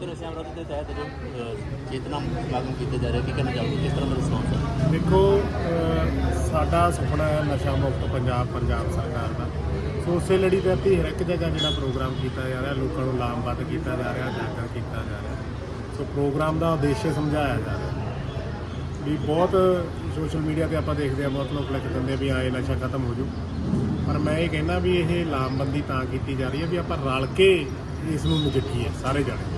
ਵਿਰੋਧ ਨਸ਼ਿਆਂ ਵਿਰੋਧ ਦੇ ਤਹਿਤ ਜੋ ਚੇਤਨਾ ਸਮਾਗਮ ਕੀਤੇ ਜਾ ਰਹੇ, ਕੀ ਕਹਿਣਾ ਚਾਹੋਗੇ? ਕਿਸ ਤਰ੍ਹਾਂ ਦਾ ਰਿਸਪੌਂਸ ਹੈ? ਦੇਖੋ ਸਾਡਾ ਸੁਪਨਾ ਹੈ ਨਸ਼ਾ ਮੁਕਤ ਪੰਜਾਬ ਪੰਜਾਬ ਸਰਕਾਰ ਦਾ। ਸੋ ਉਸੇ ਲੜੀ ਦੇ ਹਰ ਇੱਕ ਜਗ੍ਹਾ ਜਿਹੜਾ ਪ੍ਰੋਗਰਾਮ ਕੀਤਾ ਜਾ ਰਿਹਾ, ਲੋਕਾਂ ਨੂੰ ਲਾਮਬੱਧ ਕੀਤਾ ਜਾ ਰਿਹਾ, ਜਾਗਰ ਕੀਤਾ ਜਾ ਰਿਹਾ। ਸੋ ਪ੍ਰੋਗਰਾਮ ਦਾ ਉਦੇਸ਼ ਸਮਝਾਇਆ ਜਾ ਰਿਹਾ ਵੀ ਬਹੁਤ ਸੋਸ਼ਲ ਮੀਡੀਆ ਤੇ ਆਪਾਂ ਦੇਖਦੇ ਆ ਬਹੁਤ ਲੋਕ ਲਿਖ ਦਿੰਦੇ ਆ ਵੀ ਆਏ ਨਸ਼ਾ ਖਤਮ ਹੋ ਜੂ। ਪਰ ਮੈਂ ਇਹ ਕਹਿੰਦਾ ਵੀ ਇਹ ਲਾਮਬੰਦੀ ਤਾਂ ਕੀਤੀ ਜਾ ਰਹੀ ਹੈ ਵੀ ਆਪਾਂ ਰਲ ਕੇ ਇਸ ਨੂੰ ਨਜਿੱਠੀਏ, ਸਾਰੇ ਜਾਣੇ।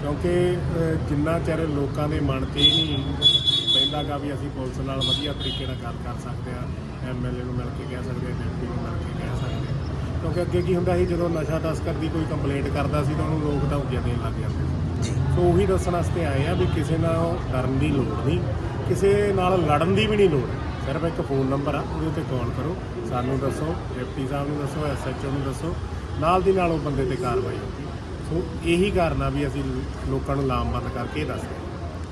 ਕਿਉਂਕਿ ਜਿੰਨਾ ਚਿਰ ਲੋਕਾਂ ਦੇ ਮਨ ਇਹ ਨਹੀਂ ਪੈਂਦਾਗਾ ਵੀ ਅਸੀਂ ਪੁਲਿਸ ਨਾਲ ਵਧੀਆ ਤਰੀਕੇ ਨਾਲ ਗੱਲ ਕਰ ਸਕਦੇ ਆ ਐਮਐਲਏ ਨੂੰ ਮਿਲ ਕੇ ਕਹਿ ਸਕਦੇ ਆ ਡਿਪਟੀ ਨੂੰ ਮਿਲ ਕੇ ਕਹਿ ਸਕਦੇ ਆ ਕਿਉਂਕਿ ਅੱਗੇ ਕੀ ਹੁੰਦਾ ਸੀ ਜਦੋਂ ਨਸ਼ਾ ਤਸਕਰ ਦੀ ਕੋਈ ਕੰਪਲੇਂਟ ਕਰਦਾ ਸੀ ਤਾਂ ਉਹਨੂੰ ਲੋਕ ਧਮਕੀਆਂ ਦੇਣ ਲੱਗ ਜਾਂਦੇ ਸੀ। ਸੋ ਉਹੀ ਦੱਸਣ ਵਾਸਤੇ ਆਏ ਆ ਵੀ ਕਿਸੇ ਨਾਲ ਡਰਨ ਦੀ ਲੋੜ ਨਹੀਂ ਕਿਸੇ ਨਾਲ ਲੜਨ ਦੀ ਵੀ ਨਹੀਂ ਲੋੜ। ਸਿਰਫ ਇੱਕ ਫੋਨ ਨੰਬਰ ਆ ਉਹਦੇ ਉੱਤੇ ਕਾਲ ਕਰੋ ਸਾਨੂੰ ਦੱਸੋ ਡਿਪਟੀ ਸਾਹਿਬ ਨੂੰ ਦੱਸੋ ਐਸਐਚਓ ਨੂੰ ਦੱਸੋ ਨਾਲ ਦੀ ਨਾਲ ਉਹ ਬੰਦੇ ਤੇ ਕਾਰਵਾਈ ਹੋਊਗੀ। ਸੋ ਇਹੀ ਕਾਰਨ ਆ ਵੀ ਅਸੀਂ ਲੋਕਾਂ ਨੂੰ ਲਾਮਬੰਦ ਕਰਕੇ ਇਹ ਦੱਸਦੇ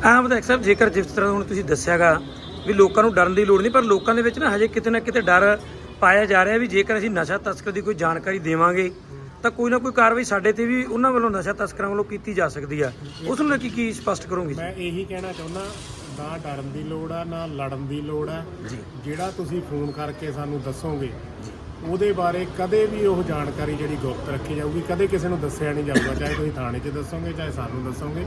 ਹਾਂ। ਆਮ ਵਿਧਾਇਕ ਸਾਹਿਬ ਜੇਕਰ ਜਿਸ ਤਰ੍ਹਾਂ ਹੁਣ ਤੁਸੀਂ ਦੱਸਿਆਗਾ ਵੀ ਲੋਕਾਂ ਨੂੰ ਡਰਨ ਦੀ ਲੋੜ ਨਹੀਂ ਪਰ ਲੋਕਾਂ ਦੇ ਵਿੱਚ ਨਾ ਹਜੇ ਕਿਤੇ ਨਾ ਕਿਤੇ ਡਰ ਪਾਇਆ ਜਾ ਰਿਹਾ ਵੀ ਜੇਕਰ ਅਸੀਂ ਨਸ਼ਾ ਤਸਕਰ ਦੀ ਕੋਈ ਜਾਣਕਾਰੀ ਦੇਵਾਂਗੇ ਤਾਂ ਕੋਈ ਨਾ ਕੋਈ ਕਾਰਵਾਈ ਸਾਡੇ ਤੇ ਵੀ ਉਹਨਾਂ ਵੱਲੋਂ ਨਸ਼ਾ ਤਸਕਰਾਂ ਵੱਲੋਂ ਕੀਤੀ ਜਾ ਸਕਦੀ ਆ। ਉਸ ਨੂੰ ਲੈ ਕੇ ਕੀ ਸਪਸ਼ਟ ਕਰੋਗੇ? ਮੈਂ ਇਹੀ ਕਹਿਣਾ ਚਾਹੁੰਦਾ ਨਾ ਡਰਨ ਦੀ ਲੋੜ ਆ ਨਾ ਲੜਨ ਦੀ ਲੋੜ ਆ। ਜਿਹੜਾ ਤੁਸੀਂ ਫੋਨ ਕਰਕੇ ਸਾਨੂੰ ਦੱਸੋਗੇ ਉਹਦੇ ਬਾਰੇ ਕਦੇ ਵੀ ਉਹ ਜਾਣਕਾਰੀ ਜਿਹੜੀ ਗੁਪਤ ਰੱਖੀ ਜਾਊਗੀ ਕਦੇ ਕਿਸੇ ਨੂੰ ਦੱਸਿਆ ਨਹੀਂ ਜਾਊਗਾ ਚਾਹੇ ਤੁਸੀਂ ਥਾਣੇ 'ਚ ਦੱਸੋਗੇ ਚਾਹੇ ਸਾਨੂੰ ਦੱਸੋਗੇ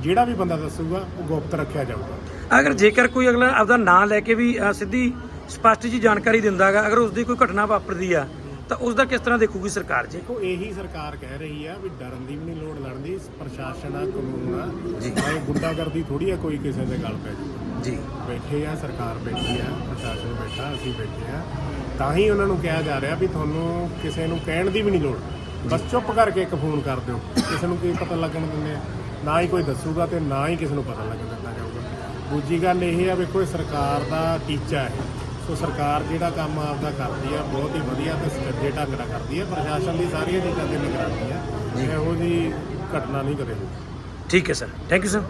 ਜਿਹੜਾ ਵੀ ਬੰਦਾ ਦੱਸੂਗਾ ਉਹ ਗੁਪਤ ਰੱਖਿਆ ਜਾਊਗਾ। ਅਗਰ ਜੇਕਰ ਕੋਈ ਅਗਲਾ ਆਪਦਾ ਨਾਂ ਲੈ ਕੇ ਵੀ ਅ, ਸਿੱਧੀ ਸਪਸ਼ਟ ਜੀ ਜਾਣਕਾਰੀ ਦਿੰਦਾਗਾ ਅਗਰ ਉਸ ਦੀ ਕੋਈ ਘਟਨਾ ਵਾਪਰਦੀ ਆ ਤਾਂ ਉਸ ਦਾ ਕਿਸ ਤਰ੍ਹਾਂ ਦੇਖੂਗੀ ਸਰਕਾਰ ਜੀ? ਦੇਖੋ ਇਹੀ ਸਰਕਾਰ ਕਹਿ ਰਹੀ ਆ ਵੀ ਡਰਨ ਦੀ ਵੀ ਨਹੀਂ ਲੋੜ ਲੜਨ ਦੀ ਪ੍ਰਸ਼ਾਸਨ ਆ ਕਾਨੂੰਨ ਆ। ਇਹ ਗੁੰਡਾਗਰਦੀ ਥੋੜੀ ਆ ਕੋਈ ਕਿਸੇ ਦੇ ਗੱਲ ਪੈ ਜਾਊ। ਜੀ। ਬੈਠੇ ਆ ਸਰਕਾਰ ਬੈਠੀ ਆ ਪ੍ਰਸ਼ਾਸਨ ਬੈਠਾ ਅਸੀਂ ਬੈਠੇ ਆ। ਤਾਂ ਹੀ ਉਹਨਾਂ ਨੂੰ ਕਿਹਾ ਜਾ ਰਿਹਾ ਵੀ ਤੁਹਾਨੂੰ ਕਿਸੇ ਨੂੰ ਕਹਿਣ ਦੀ ਵੀ ਨਹੀਂ ਲੋੜ। ਬਸ ਚੁੱਪ ਕਰਕੇ ਇੱਕ ਫੋਨ ਕਰ ਦਿਓ। ਕਿਸੇ ਨੂੰ ਕੀ ਪਤਾ ਲੱਗਣ ਦਿੰਦੇ ਆ। ਨਾ ਹੀ ਕੋਈ ਦੱਸੂਗਾ ਤੇ ਨਾ ਹੀ ਕਿਸੇ ਨੂੰ ਪਤਾ ਲੱਗਣ ਦਿੱਤਾ ਜਾਊਗਾ। ਦੂਜੀ ਗੱਲ ਇਹ ਆ ਵੇਖੋ ਇਹ ਸਰਕਾਰ ਦਾ ਟੀਚਾ ਹੈ। ਸੋ ਸਰਕਾਰ ਜਿਹੜਾ ਕੰਮ ਆਪਦਾ ਕਰਦੀ ਆ ਬਹੁਤ ਹੀ ਵਧੀਆ ਤੇ ਸੱਜੇ ਢੰਗ ਨਾਲ ਕਰਦੀ ਆ। ਪ੍ਰਸ਼ਾਸਨ ਦੀ ਸਾਰੀਆਂ ਚੀਜ਼ਾਂ ਤੇ ਨਿਗਰਾਨੀ ਆ। ਇਹੋ ਜੀ ਘਟਨਾ ਨਹੀਂ ਕਦੇ ਹੋਈ। ਠੀਕ ਹੈ ਸਰ। Thank you sir